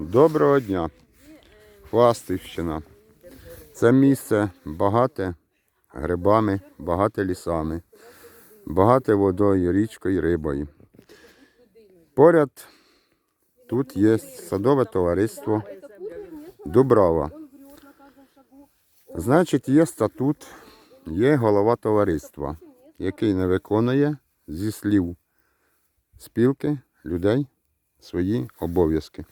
Доброго дня. Хвастівщина. Це місце багате грибами, багате лісами, багате водою, річкою, рибою. Поряд тут є садове товариство Дубрава. Значить, є статут, є голова товариства, який не виконує зі слів спілки людей свої обов'язки.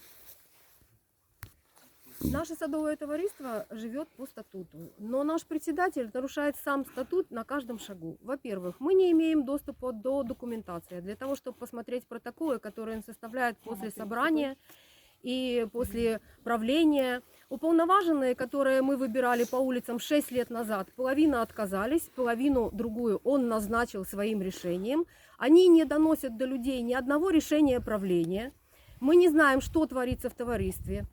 Наше садовое товариство живет по статуту, но наш председатель нарушает сам статут на каждом шагу. Во-первых, мы не имеем доступа до документации для того, чтобы посмотреть протоколы, которые он составляет после собрания и после правления. Уполноваженные, которые мы выбирали по улицам 6 лет назад, половина отказались, половину другую он назначил своим решением. Они не доносят до людей ни одного решения правления. Мы не знаем, что творится в товаристве.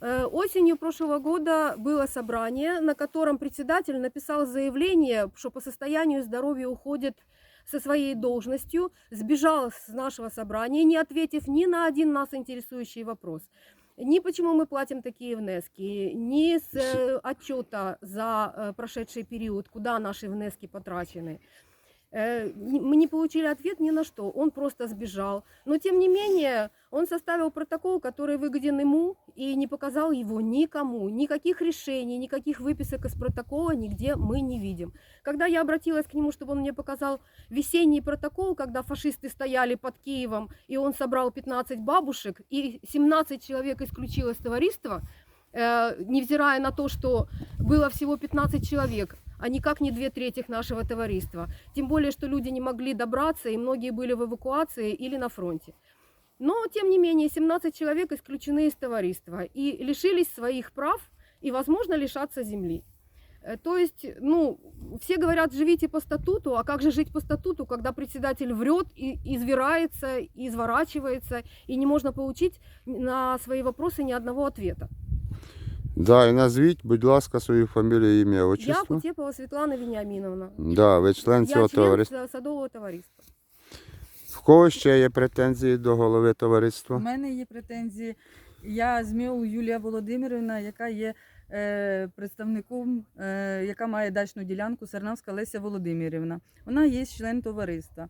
Э, Осенью прошлого года было собрание, на котором председатель написал заявление, что по состоянию здоровья уходит со своей должностью, сбежал с нашего собрания, не ответив ни на один нас интересующий вопрос. Ни почему мы платим такие внески, ни с э, отчета за э, прошедший период, куда наши внески потрачены. Э, Мы не получили ответ ни на что, он просто сбежал. Но тем не менее, он составил протокол, который выгоден ему и не показал его никому. Никаких решений, никаких выписок из протокола нигде мы не видим. Когда я обратилась к нему, чтобы он мне показал весенний протокол, когда фашисты стояли под Киевом, и он собрал 15 бабушек, и 17 человек исключил из товариства, э, невзирая на то, что было всего 15 человек, а никак не две трети нашего товариства. Тем более, что люди не могли добраться, и многие были в эвакуации или на фронте. Но, тем не менее, 17 человек исключены из товариства и лишились своих прав и, возможно, лишаться земли. Э, То есть, ну, все говорят, живите по статуту, а как же жить по статуту, когда председатель врет и извирается, изворачивается, и не можно получить на свои вопросы ни одного ответа. Да, і назвіть, будь ласка, свою фамілію, ім'я, Я отчество. Кутепова Светлана Вениаминовна. Да, ви член Я член товариства. садового товариства. В кого ще є претензії до голови У товариства? мене є претензії. Я ЗМІО Юлія Володимирівна, яка є е, представником, е, яка має дачну ділянку Сарнавська Леся Володимирівна. Вона є член товариства.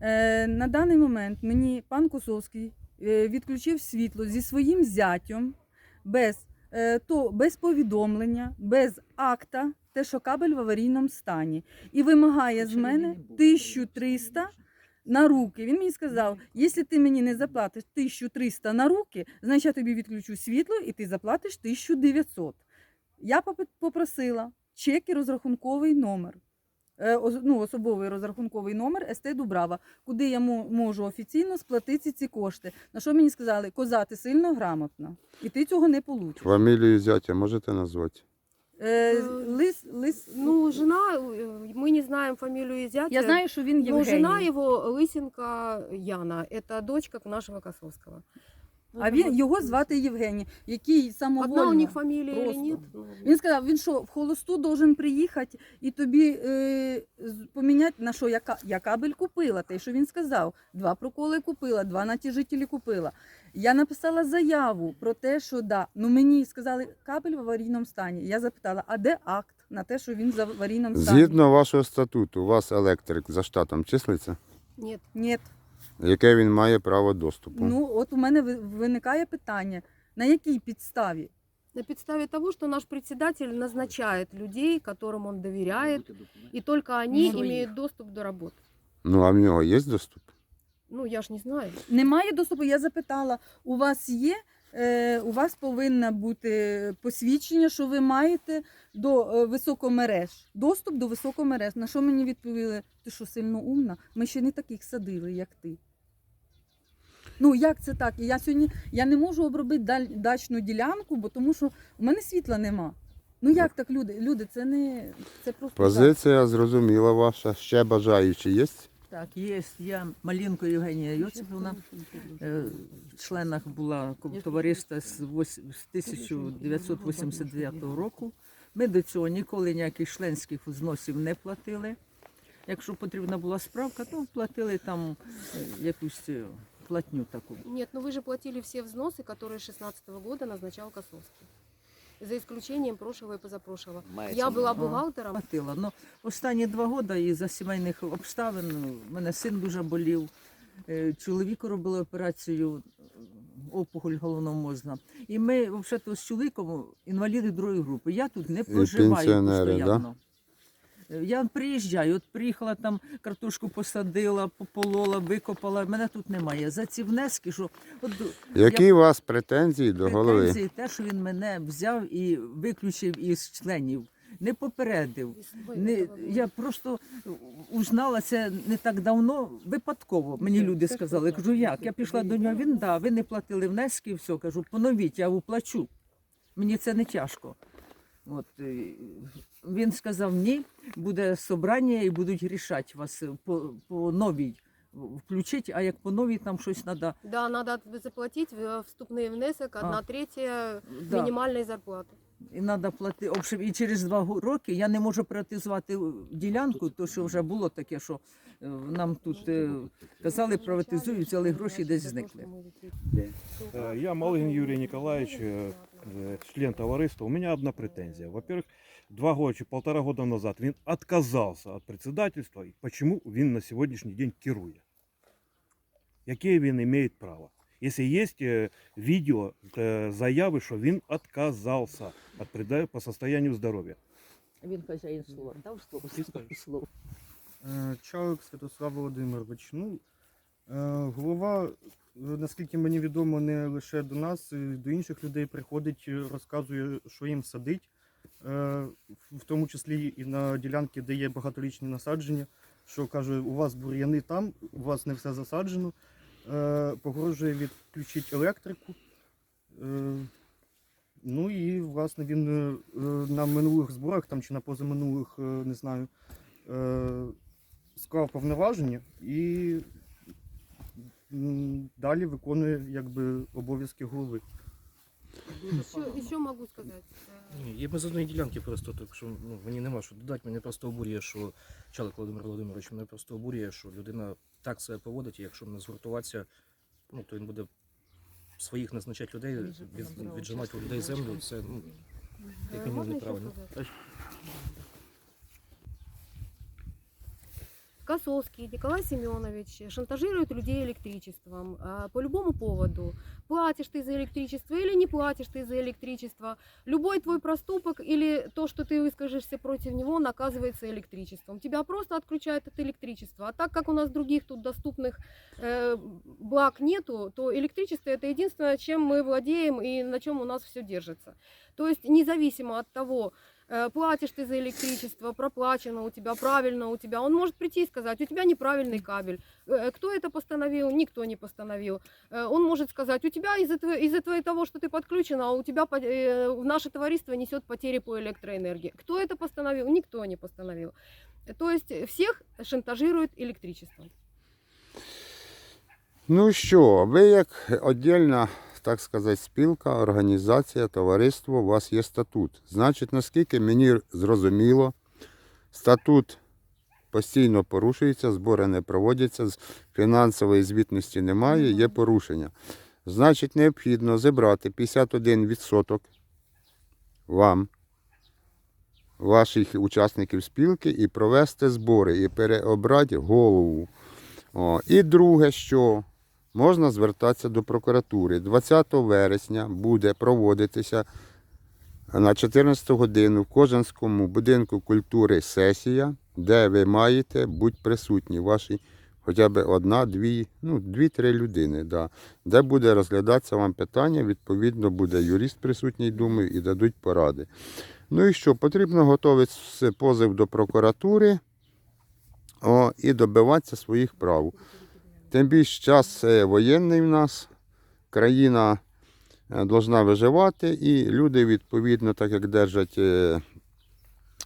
Е, на даний момент мені пан Косовський е, відключив світло зі своїм зятем без, то, без повідомлення, без акта, те, що кабель в аварійному стані, і вимагає з мене 1300 на руки. Він мені сказав: якщо ти мені не заплатиш 1300 на руки, значить я тобі відключу світло і ти заплатиш 1900. Я попросила чек і розрахунковий номер. е, оз- Ну, особовий розрахунковий номер СТ Дубрава, куди я мо- можу офіційно сплатити ці кошти. На що мені сказали, коза, ти сильно грамотна, і ти цього не получиш. Фамілію зятя можете назвати? Е, Э, лис, лис, Ну, жена, э, мы не знаем фамилию зятя. я знаю, що він но Євгеній. жена его Лысенко Яна, это дочка нашего Косовского. А він його звати Євгеній, який самовольно. Одна у них фамилия просто. нет? Ну, Він сказав, він що, в холосту должен приїхати і тобі е, з- поміняти на що я, ка- я кабель купила. Те, що він сказав, два проколи купила, два натяжителі купила. Я написала заяву про те, що да. Ну мені сказали, кабель в аварійному стані. Я запитала, а де акт на те, що він в аварійному стані? Згідно вашого статуту, у вас електрик за штатом числиться, Нет. Ні. Яке він має право доступу. Ну от у мене ви- виникає питання, на якій підставі? На підставі того, что наш председатель назначает людей, которым он доверяет, и только они мають имеют доступ до работы. Ну, а в нього є доступ? Ну, я ж не знаю. Немає доступу. Я запитала, у вас є, у вас повинно бути посвідчення, що ви маєте до е, високомереж, доступ до високомереж. На що мені відповіли? Ти що сильно умна? Ми ще не таких садили, як ти. Ну як це так? Я сьогодні я не можу обробити дачну ділянку, бо тому що у мене світла нема. Ну як так, люди? Люди, це не це просто. Позиція зрозуміла ваша. Ще бажаючі є? Так, є. Я Малінко Євгенія Йосипівна. е, В членах була ко- товариства з вось- з 1989 року. Ми до цього ніколи ніяких членських взносів не платили. Якщо потрібна була справка, то платили там е, якусь е, платню таку. Нет, ну вы же платили все взносы, которые с 16 года назначал Косовский. За исключением прошлого и позапрошлого. Я була бухгалтером. Платила. Ну, останні два роки із-за сімейних обставин у мене син дуже болів. е, Чоловіку робили операцію е, опухоль головного мозга. І ми, взагалі, з чоловіком інваліди другої групи. Я тут не проживаю пенсіонери, да? постійно. Я приїжджаю, от приїхала там, картошку посадила, пополола, викопала. Мене тут немає. За ці внески, що от Які у вас претензії до голови? претензії, те, що він мене взяв і виключив із членів, не попередив. Не, я просто узнала це не так давно, випадково. Мені люди сказали, кажу, як? Я пішла до нього, він да, ви не платили внески, все, кажу, поновіть, я уплачу. Мені це не тяжко. От, він сказав, ні, буде собрання і будуть рішати вас по, по новій включити, а як по новій там щось треба. Да, надо заплатить э, вступные внесок, одна А. третья Да. минимальной зарплаты. І треба платити. В общем, і через два гу- роки я не можу приватизувати ділянку, то що вже було таке, що е, нам тут е, казали, приватизують, взяли гроші і десь зникли. Э, Я Малыгин Юрий Николаевич, э, э, член товариства. У меня одна претензия. Во-первых, два года чи полтора года назад він отказался от председательства. И Почему він на сьогоднішній день керує? Яке він має право? Якщо є е, відео е, заяви, що він отказався от преда- по состоянию здоров'я. Він хазяїн слова, дав слово, слово. Е, Чалик Святослав Володимирович. Ну, е, голова, е, наскільки мені відомо, не лише до нас, до інших людей приходить, е, розказує, що їм садить, е, в- тому числі і на ділянки, де є багаторічні насадження, що каже, у вас бур'яни там, у вас не все засаджено, е, погрожує відключити електрику. Ну і власне він на минулих зборах там чи на позаминулих, не знаю, склав повноваження і далі виконує якби обов'язки голови. Еще, еще могу сказать. э, Ні, є без одної ділянки просто, так що ну, мені нема що додати. Мене просто обурює, що Чалик Володимир Володимирович, мене просто обурює, що людина так себе поводить, і якщо не згуртуватися, ну, то він буде своїх назначати людей, від, віджимати у людей землю. Це ну, як мінімум неправильно. Косовский Николай Семенович шантажирует людей электричеством а, по любому поводу. Платишь ты за электричество или не платишь ты за электричество. Любой твой проступок или то, что ты выскажешься против него, наказывается электричеством. Тебя просто отключают от электричества. А так как у нас других тут доступных э, благ нету, то электричество это единственное, чем мы владеем и на чем у нас все держится. То есть независимо от того, платишь ты за электричество, проплачено у тебя, правильно у тебя, он может прийти и сказать, у тебя неправильный кабель. Э, Кто это постановил? Никто не постановил. Э, Он может сказать, у тебя из-за из-за твоего того, что ты подключена, у тебя э, наше товариство несет потери по электроэнергии. Кто это постановил? Никто не постановил. Э, То есть всех шантажирует электричеством. Ну що, ви як віддільна, так сказати, спілка, організація, товариство, у вас є статут. Значить, наскільки мені зрозуміло, статут постійно порушується, збори не проводяться, фінансової звітності немає, є порушення. Значить, необхідно зібрати 51% вам, ваших учасників спілки, і провести збори, і переобрати голову. О, і друге, що можна звертатися до прокуратури. 20 вересня буде проводитися на 14 годину в Кожанському будинку культури сесія, де ви маєте бути присутні, ваші хоча б одна, дві, ну, дві-три людини, да, де буде розглядатися вам питання, відповідно, буде юрист присутній, думаю, і дадуть поради. Ну і що, потрібно готувати позов до прокуратури о, і добиватися своїх прав. Тим більше час е, воєнний в нас, країна е, должна виживати, і люди, відповідно, так як держать е,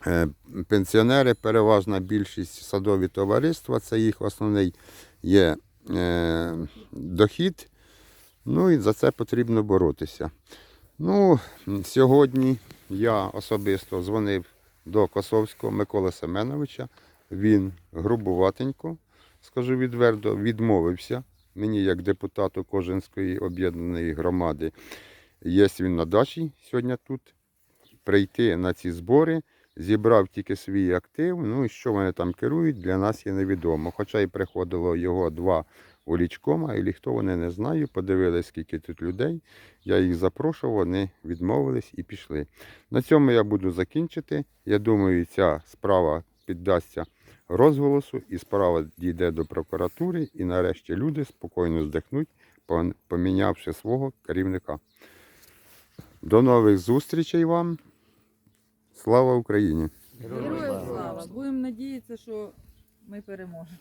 е, пенсіонери, переважна більшість садові товариства, це їх основний є е, дохід. Ну і за це потрібно боротися. Ну, сьогодні я особисто дзвонив до Косовського Миколи Семеновича. Він грубуватенько, скажу відверто, відмовився мені як депутату Кожинської об'єднаної громади, є він на дачі сьогодні тут, прийти на ці збори, зібрав тільки свій актив, ну і що вони там керують, для нас є невідомо. Хоча й приходило його два улічкома, і хто вони не знаю, подивились, скільки тут людей. Я їх запрошував, вони відмовились і пішли. На цьому я буду закінчити. Я думаю, ця справа піддасться розголосу, і справа дійде до прокуратури, і нарешті люди спокійно здихнуть, помінявши свого керівника. До нових зустрічей вам. Слава Україні! Героям слава! Будемо надіятися, що ми переможемо.